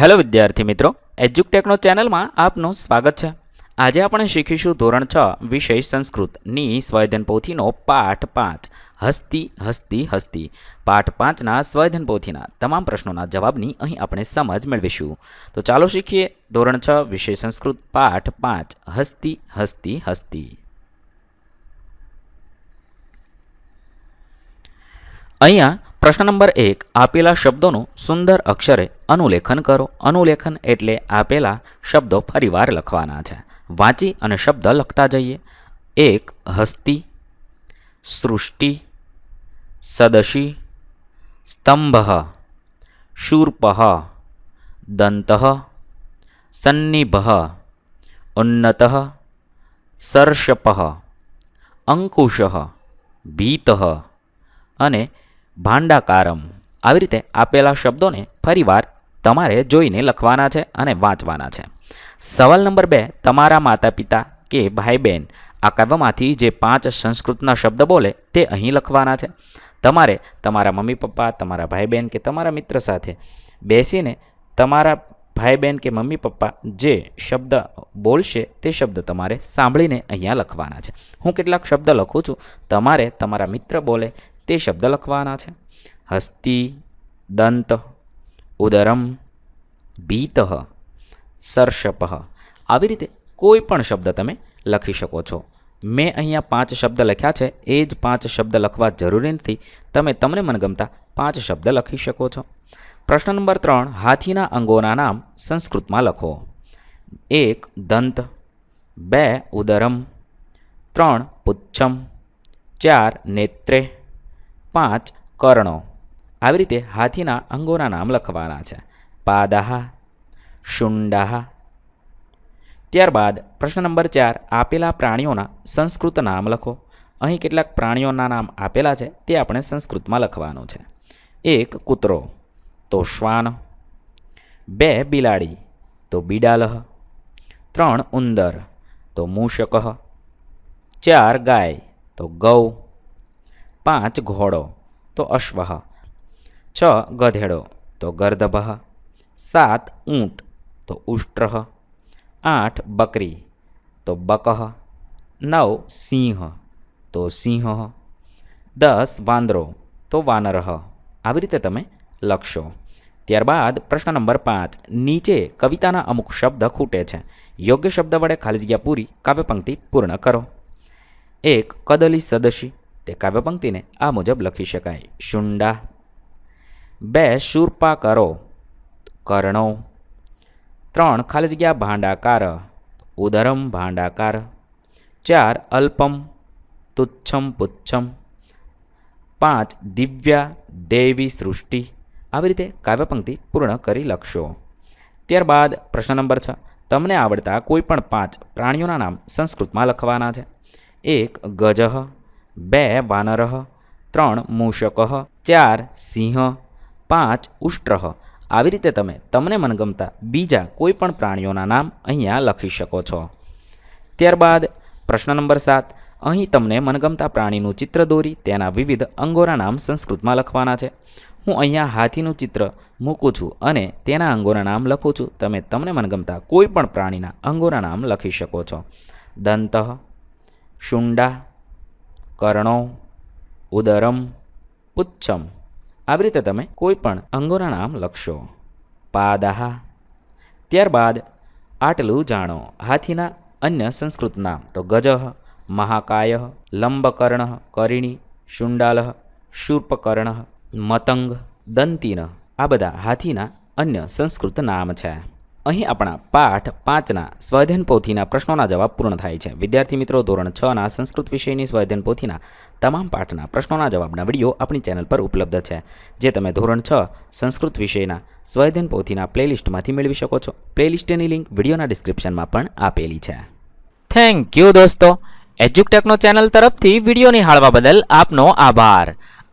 Hello વિદ્યાર્થી મિત્રો એજ્યુકટેકનો ચેનલમાં આપનું સ્વાગત છે. આજે આપણે શીખીશું ધોરણ છ, વિષય સંસ્કૃતની સ્વયધન પોથીનો પાઠ પાંચ. હસ્તી હસ્તી હસ્તી. પાઠ પાંચના સ્વયધન પોથીના તમામ પ્રશ્નોના જવાબની અહીં આપણે સમજ મેળવીશું. તો ચાલો શીખીએ ધોરણ છ, વિષય સંસ્કૃત, પાઠ પાંચ. હસ્તી હસ્તી હસ્તી. અહીંયા પ્રશ્ન નંબર એક, આપેલા શબ્દોનું સુંદર અક્ષરે અનુલેખન કરો. અનુલેખન એટલે આપેલા શબ્દો ફરીવાર લખવાના છે. વાંચી અને શબ્દ લખતા જઈએ. એક, હસ્તી, સૃષ્ટિ, સદશી, સ્તંભ, શૂર્પ, દંત, સન્નિભ, ઉન્નત, સર્ષપ, અંકુશ, ભીત અને ભાંડાકારમ. આવી રીતે આપેલા શબ્દોને ફરીવાર તમારે જોઈને લખવાના છે અને વાંચવાના છે. સવાલ નંબર બે, તમારા માતા પિતા કે ભાઈ બહેન આ કાવ્યમાંથી જે પાંચ સંસ્કૃતના શબ્દ બોલે તે અહીં લખવાના છે. તમારે તમારા મમ્મી પપ્પા, તમારા ભાઈ બહેન કે તમારા મિત્ર સાથે બેસીને તમારા ભાઈ બહેન કે મમ્મી પપ્પા જે શબ્દ બોલશે તે શબ્દ તમારે સાંભળીને અહીંયા લખવાના છે. હું કેટલાક શબ્દ લખું છું. તમારે તમારા મિત્ર બોલે તે શબ્દ લખવાના છે. હસ્તી, દંત, ઉદરમ, ભીત, સર્ષપ. આવી રીતે કોઈ પણ શબ્દ તમે લખી શકો છો. મેં અહીંયા પાંચ શબ્દ લખ્યા છે. એ જ પાંચ શબ્દ લખવા જરૂરી નથી. તમે તમને મનગમતા પાંચ શબ્દ લખી શકો છો. પ્રશ્ન નંબર ત્રણ, હાથીના અંગોના નામ સંસ્કૃતમાં લખો. એક, દંત. બે, ઉદરમ. ત્રણ, પુચ્છમ. ચાર, નેત્રે. પાંચ કર્ણો. આવી રીતે હાથીના અંગોના નામ લખવાના છે. પાદાહ, શુંડાહ. ત્યારબાદ પ્રશ્ન નંબર ચાર, આપેલા પ્રાણીઓના સંસ્કૃત નામ લખો. અહીં કેટલાક પ્રાણીઓના નામ આપેલા છે, તે આપણે સંસ્કૃતમાં લખવાનું છે. એક, કૂતરો. તો શ્વાન. બે, બિલાડી. તો બિડાલહ. ત્રણ, ઉંદર. તો મૂષક ચાર, ગાય. તો ગૌ. પાંચ ઘોડો, તો અશ્વ છ ગધેડો, તો ગર્દભ. સાત ઊંટ, તો ઉષ્ટ્ર આઠ બકરી, તો બકહ. નવ સિંહ, તો સિંહ. દસ વાંદરો, તો વાનરહ. આવી રીતે તમે લખશો. ત્યારબાદ પ્રશ્ન નંબર પાંચ. નીચે કવિતાના અમુક શબ્દ ખૂટે છે. યોગ્ય શબ્દ વડે ખાલી જગ્યા પૂરી કાવ્યપંક્તિ પૂર્ણ કરો. એક કદલી સદશી તે કાવ્યપંક્તિને આ મુજબ લખી શકાય. શુંડા, બે શૂરપા કરો, કર્ણો, ત્રણ ખાલી જગ્યા ભાંડાકાર, ઉદરમ ભાંડાકાર, ચાર અલ્પમ, તુચ્છમ પુચ્છમ, પાંચ દિવ્યા દેવી સૃષ્ટિ. આવી રીતે કાવ્યપંક્તિ પૂર્ણ કરી લખશો. ત્યારબાદ પ્રશ્ન નંબર છ. તમને આવડતા કોઈપણ પાંચ પ્રાણીઓના નામ સંસ્કૃતમાં લખવાના છે. એક ગજહ બે વાનર, ત્રણ મૂષક, ચાર સિંહ, પાંચ ઉષ્ટ્રહ આવી રીતે તમે તમને મનગમતા બીજા કોઈ પણ પ્રાણીઓના નામ અહીંયા લખી શકો છો. ત્યારબાદ પ્રશ્ન નંબર સાત. અહીં તમને મનગમતા પ્રાણીનું ચિત્ર દોરી તેના વિવિધ અંગોના નામ સંસ્કૃતમાં લખવાના છે. હું અહીંયા હાથીનું ચિત્ર મૂકું છું અને તેના અંગોના નામ લખું છું. તમે તમને મનગમતા કોઈ પણ પ્રાણીના અંગોના નામ લખી શકો છો. દંત, શુંડા કર્ણો, ઉદરમ, પુચ્છમ. આવી રીતે તમે કોઈ પણ અંગોના નામ લખશો. પાદાહ. ત્યારબાદ આટલું જાણો. હાથીના અન્ય સંસ્કૃત નામ તો ગજહ મહાકાય, લંબકર્ણ, કરિણી, શુંડાલ, શૂર્પકર્ણ, મતંગ, દંતિન. આ બધા હાથીના અન્ય સંસ્કૃત નામ છે. અહીં આપણા પાઠ પાંચના સ્વાધ્યન પોથીના પ્રશ્નોના જવાબ પૂર્ણ થાય છે. વિદ્યાર્થી મિત્રો, ધોરણ છના સંસ્કૃત વિષયની સ્વાધ્યન પોથીના તમામ પાઠના પ્રશ્નોના જવાબના વીડિયો આપણી ચેનલ પર ઉપલબ્ધ છે, જે તમે ધોરણ છ સંસ્કૃત વિષયના સ્વાધ્યન પોથીના પ્લેલિસ્ટમાંથી મેળવી શકો છો. પ્લેલિસ્ટની લિંક વિડીયોના ડિસ્ક્રિપ્શનમાં પણ આપેલી છે. થેન્ક યુ દોસ્તો. એજ્યુકટેકનો ચેનલ તરફથી વીડિયો નિહાળવા બદલ આપનો આભાર.